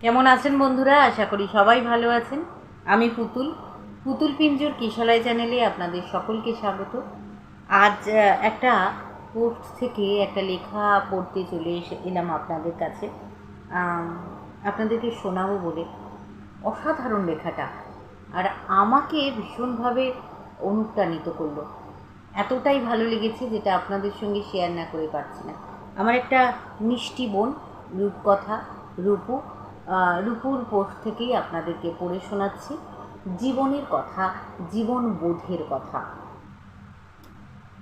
কেমন আছেন বন্ধুরা? আশা করি সবাই ভালো আছেন। আমি পুতুল। পুতুল পিঞ্জুর কিশালয় চ্যানেলে আপনাদের সকলকে স্বাগত। আজ একটা পোস্ট থেকে একটা লেখা পড়তে চলে এসে এলাম আপনাদের কাছে। আপনাদেরকে শোনাবো বলে। অসাধারণ লেখাটা। আর আমাকে ভীষণভাবে অনুপ্রাণিত করল। এতটাই ভালো লেগেছে যেটা আপনাদের সঙ্গে শেয়ার না করে পারছি না। আমার একটা মিষ্টি বোন রূপকথা রূপু আহ, রূপুর পোস্ট থেকেই আপনাদেরকে পড়ে শোনাচ্ছি। জীবনের কথা, জীবন বোধের কথা।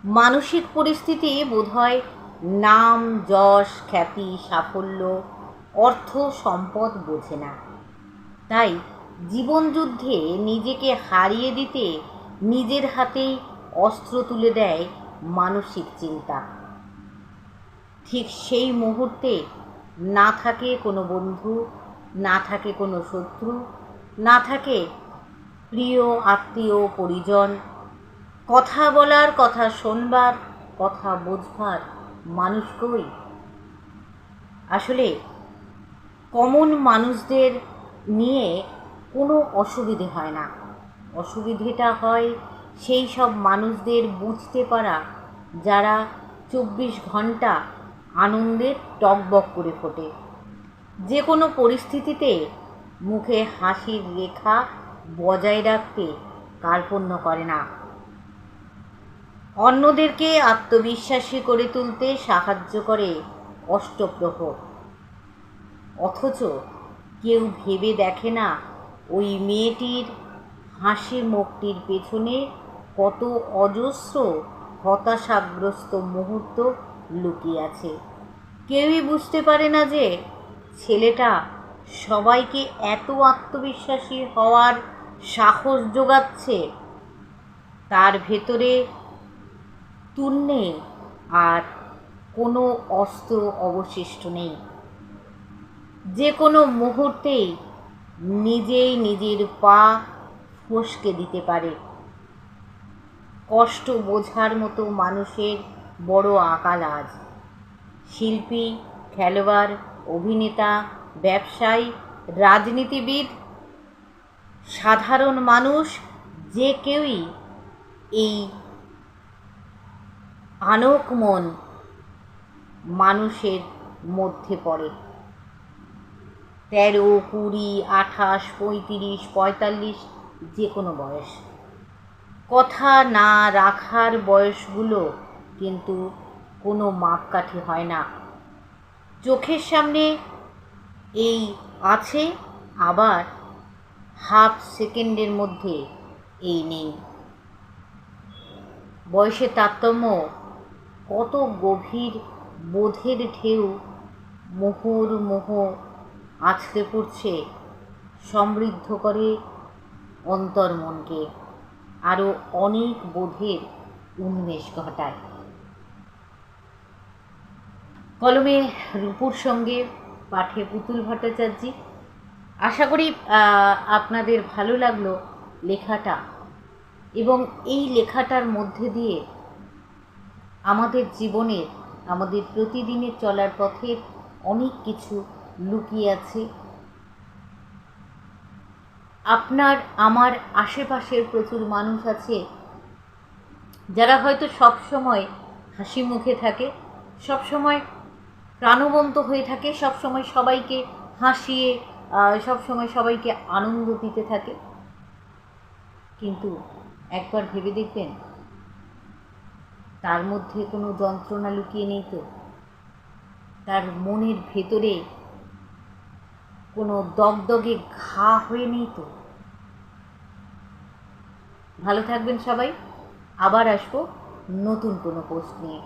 মানসিক পরিস্থিতি বোধহয় নাম, যশ, খ্যাতি, সাফল্য, অর্থ, সম্পদ বোঝে না। তাই জীবনযুদ্ধে নিজেকে হারিয়ে দিতে নিজের হাতেই অস্ত্র তুলে দেয় মানসিক চিন্তা। ঠিক সেই মুহূর্তে না থাকে কোনো বন্ধু না থাকে কোনো শত্রু, না থাকে প্রিয়, আত্মীয়, পরিজন। কথা বলার, কথা শোনবার, কথা বোঝবার মানুষ কই? আসলে কমন মানুষদের নিয়ে কোনো অসুবিধে হয় না। অসুবিধেটা হয় সেই সব মানুষদের বুঝতে পারা, যারা চব্বিশ ঘণ্টা আনন্দের টকবক করে ফোটে। যে কোনো পরিস্থিতিতে মুখে হাসির রেখা বজায় রাখতে কার্পণ্য করে না। অন্যদেরকে আত্মবিশ্বাসী করে তুলতে সাহায্য করে অষ্টপ্রহর। অথচ কেউ ভেবে দেখে না ওই মেয়েটির হাসি মুখটির পেছনে কত অজস্র হতাশাগ্রস্ত মুহূর্ত লুকিয়ে আছে। কেউই বুঝতে পারে না যে ছেলেটা সবাইকে এত আত্মবিশ্বাসী হওয়ার সাহস যোগাচ্ছে, তার ভেতরে তুন্নে আর কোনো অস্ত্র অবশিষ্ট নেই। যে কোনো মুহূর্তেই নিজেই নিজের পা ফসকে দিতে পারে। কষ্ট বোঝার মতো মানুষের বড় আকাল আজ। শিল্পী, খেলোয়াড় অভিনেতা, ব্যবসায়ী, রাজনীতিবিদ, সাধারণ মানুষ, যে কেউই এই আনক মন মানুষের মধ্যে পড়ে। তেরো, কুড়ি, আঠাশ, পঁয়ত্রিশ, পঁয়তাল্লিশ, যে কোনো বয়স। কথা না রাখার বয়সগুলো কিন্তু কোনো মাপকাঠি হয় না। চোখের সামনে, এই আছে আবার হাফ সেকেন্ডের মধ্যে এই নেই। বয়সের তারতম্য, কত গভীর বোধের ঢেউ, মোহর মোহ আছড়ে পড়ছে সমৃদ্ধ করে অন্তর্মনকে। আরও অনেক বোধের উন্মেষ ঘটায়। কলমে রূপুর সঙ্গে পাঠে পুতুল ভট্টাচার্যী। আশা করি আপনাদের ভালো লাগল লেখাটা। এবং এই লেখাটার মধ্যে দিয়ে আমাদের জীবনের আমাদের প্রতিদিনের চলার পথে অনেক কিছু লুকিয়ে আছে। আপনার, আমার আশেপাশের প্রচুর মানুষ আছে, যারা হয়তো সব সময় হাসি মুখে থাকে সব সময় প্রাণবন্ত হয়ে থাকে। সব সময় সবাইকে হাসিয়ে সব সময় সবাইকে আনন্দ দিতে থাকে। কিন্তু একবার ভেবে দেখবেন, তার মধ্যে কোনো যন্ত্রণা লুকিয়ে নেই তো? তার মনের ভেতরে কোনো দগদগে ঘা হয়ে নেই তো? ভালো থাকবেন সবাই। আবার আসব নতুন কোনো পোস্ট নিয়ে।